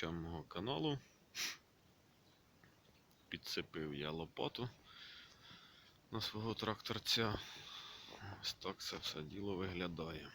мого каналу. Підцепив я лопату на свого тракторця. Ось так це все діло виглядає.